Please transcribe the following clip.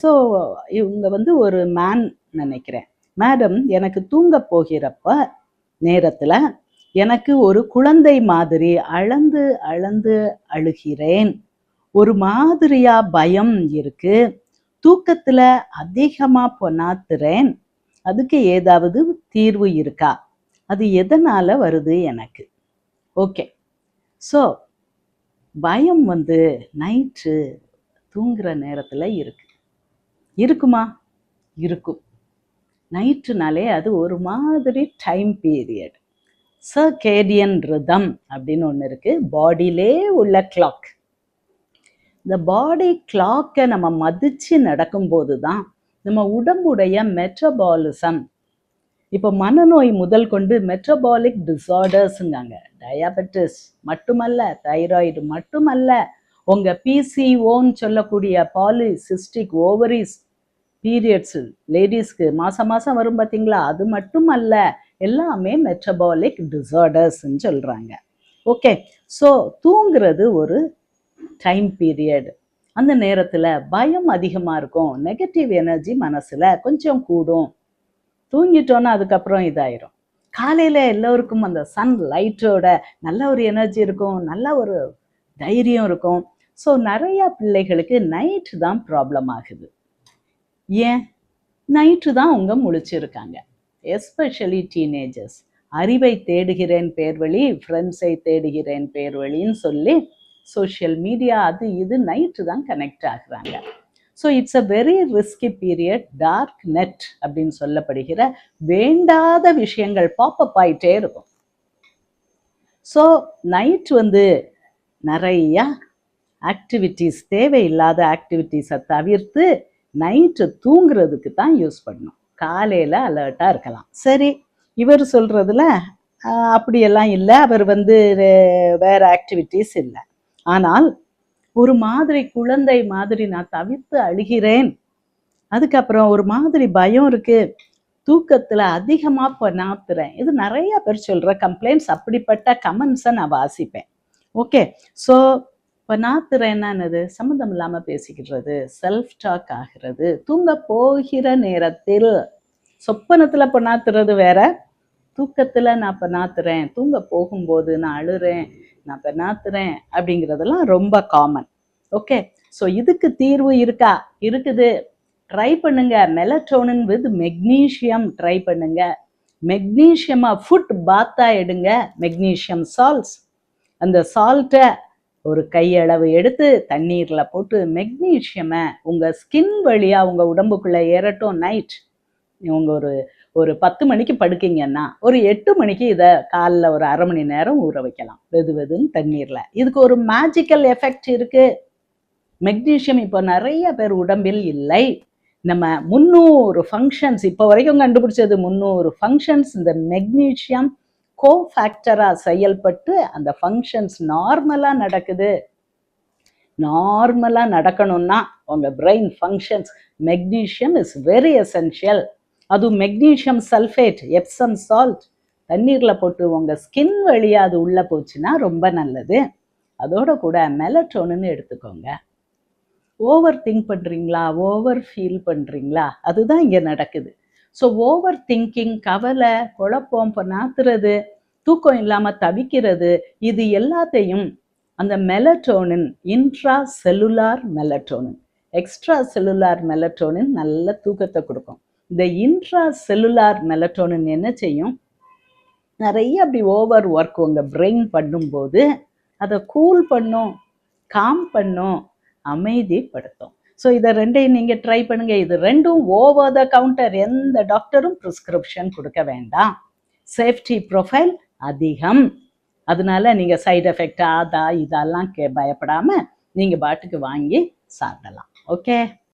So இவங்க வந்து ஒரு மேன் நினைக்கிறேன். மேடம் எனக்கு தூங்க போகிறப்ப நேரத்தில் எனக்கு ஒரு குழந்தை மாதிரி அளந்து அளந்து அழுகிறேன். ஒரு மாதிரியா பயம் இருக்கு. தூக்கத்துல அதிகமா பொனாத்துறேன். அதுக்கு ஏதாவது தீர்வு இருக்கா? அது எதனால வருது எனக்கு? ஓகே ஸோ பயம் வந்து நைட்டு தூங்குற நேரத்தில் இருக்கு. இருக்குமா? இருக்கும். நைட்டுனாலே அது ஒரு மாதிரி டைம் பீரியட் சர்கேடியன் ரிதம் அப்படின்னு ஒன்று இருக்கு. பாடியிலே உள்ள கிளாக் இந்த பாடி கிளாக்கை நம்ம மதிச்சு நடக்கும்போது தான் நம்ம உடம்புடைய மெட்டபாலிசம் இப்போ மனநோய் முதல் கொண்டு மெட்டபாலிக் டிசார்டர்ஸுங்காங்க டயாபெட்டிஸ் மட்டுமல்ல தைராய்டு மட்டுமல்ல உங்க பிசிஓன்னு சொல்லக்கூடிய பாலிசிஸ்டிக் ஓவரிஸ் பீரியட்ஸ் லேடிஸ்க்கு மாசம் மாசம் வரும் பார்த்தீங்களா அது மட்டும் அல்ல எல்லாமே மெட்டபாலிக் டிசார்டர்ஸ்ன்னு சொல்கிறாங்க ஓகே ஸோ தூங்குறது ஒரு டைம் பீரியட் அந்த நேரத்தில் பயம் அதிகமாக இருக்கும் நெகட்டிவ் எனர்ஜி மனசில் கொஞ்சம் கூடும். தூங்கிட்டோன்னா அதுக்கப்புறம் இதாயிரும். காலையில் எல்லோருக்கும் அந்த சன் லைட்டோட நல்ல ஒரு எனர்ஜி இருக்கும் நல்ல ஒரு தைரியம் இருக்கும். ஸோ நிறையா பிள்ளைகளுக்கு நைட்டு தான் ப்ராப்ளம் ஆகுது. ஏன்? நைட்டு தான் அவங்க முழிச்சிருக்காங்க. எஸ்பெஷலி டீனேஜர்ஸ் அறிவை தேடுகிறேன் பேர் வழி ஃப்ரெண்ட்ஸை தேடுகிறேன் பேர் வழின்னு சொல்லி சோஷியல் மீடியா அது இது நைட்டு தான் கனெக்ட் ஆகுறாங்க. So it's a very risky period dark net அப்படின்னு சொல்லப்படுகிற வேண்டாத விஷயங்கள் பாப்பப் ஆயிட்டே இருக்கும். ஸோ நைட் வந்து நிறையா ஆக்டிவிட்டீஸ் தேவையில்லாத ஆக்டிவிட்டீஸை தவிர்த்து நைட்டு தூங்குறதுக்கு தான் யூஸ் பண்ணணும். காலையில் அலர்ட்டாக இருக்கலாம். சரி இவர் சொல்கிறதுல அப்படியெல்லாம் இல்லை. அவர் வந்து வேறு வேற ஆக்டிவிட்டீஸ் இல்லை. ஆனால் ஒரு மாதிரி குழந்தை மாதிரி நான் தவிர்த்து அழுகிறேன். அதுக்கப்புறம் ஒரு மாதிரி பயம் இருக்கு. தூக்கத்துல அதிகமா நாத்துறேன் இது நிறைய பேர் சொல்ற கம்ப்ளைண்ட்ஸ் அப்படிப்பட்ட கமெண்ட்ஸை நான் வாசிப்பேன். ஓகே ஸோ பண்ணாத்துறேன்னா என்னது சம்மந்தம் இல்லாமல் பேசிக்கிறது செல்ஃப் டாக் ஆகிறது தூங்க போகிற நேரத்தில் சொப்பனத்துல பண்ணாத்துறது வேற தூக்கத்தில் நான் பண்ணாத்துறேன் தூங்க போகும்போது நான் அழுறேன் நான் பெண்ணாத்துறேன் அப்படிங்கிறதெல்லாம் ரொம்ப காமன் ஓகே ஸோ இதுக்கு தீர்வு இருக்கா? இருக்குது. ட்ரை பண்ணுங்க. மெலட்ரோனின் வித் மெக்னீஷியம் ட்ரை பண்ணுங்க. மெக்னீஷியமாக ஃபுட் பாத்தா எடுங்க. மெக்னீஷியம் சால்ட்ஸ் அந்த சால்ட்டை ஒரு கையளவு எடுத்து தண்ணீரில் போட்டு மெக்னீஷியமை உங்கள் ஸ்கின் வழியாக உங்கள் உடம்புக்குள்ளே ஏறட்டும் நைட் உங்கள் ஒரு ஒரு பத்து மணிக்கு படுக்கீங்கன்னா ஒரு எட்டு மணிக்கு இதை காலைல ஒரு அரை மணி நேரம் ஊற வைக்கலாம். வெது வெதுன்னு தண்ணீரில். இதுக்கு ஒரு மேஜிக்கல் எஃபெக்ட் இருக்கு. மெக்னீஷியம் இப்போ நிறைய பேர் உடம்பில் இல்லை. நம்ம முந்நூறு ஃபங்க்ஷன்ஸ் இப்போ வரைக்கும் கண்டுபிடிச்சது முந்நூறு ஃபங்க்ஷன்ஸ் இந்த மெக்னீஷியம் கோ ஃபேக்டராக செயல்பட்டு அந்த ஃபங்க்ஷன்ஸ் நார்மலாக நடக்குது. நார்மலாக நடக்கணும்னா உங்கள் brain functions magnesium is very essential அதுவும் மெக்னீஷியம் சல்ஃபேட் எப்சம் சால்ட் தண்ணீரில் போட்டு உங்கள் ஸ்கின் வழியாக அது உள்ளே போச்சுன்னா ரொம்ப நல்லது. அதோட கூட மெலட்டோனுன்னு எடுத்துக்கோங்க. ஓவர் திங்க் பண்ணுறீங்களா ஓவர் ஃபீல் பண்ணுறீங்களா அதுதான் இங்கே நடக்குது. ஸோ ஓவர் திங்கிங் கவலை குழப்பம் நாத்துறது தூக்கம் இல்லாமல் தவிக்கிறது இது எல்லாத்தையும் அந்த melatonin intracellular melatonin extracellular melatonin நல்ல தூக்கத்தை கொடுக்கும். இந்த இன்ட்ரா செல்லுலார் மெலட்டோனின் என்ன செய்யும்? நிறைய அப்படி ஓவர் ஒர்க் உங்கள் பிரெயின் பண்ணும்போது அதை கூல் பண்ணும் காம் பண்ணும் அமைதிப்படுத்தும். ஸோ இதை ரெண்டையும் நீங்கள் ட்ரை பண்ணுங்க. இது ரெண்டும் ஓவர் த கவுண்டர் எந்த டாக்டரும் ப்ரிஸ்கிரிப்ஷன் கொடுக்க வேண்டாம். சேஃப்டி ப்ரொஃபைல் அதிகம். அதனால நீங்கள் சைடு எஃபெக்ட் அதா இதெல்லாம் கே பயப்படாமல் நீங்கள் பாட்டுக்கு வாங்கி சாப்பிடலாம். ஓகே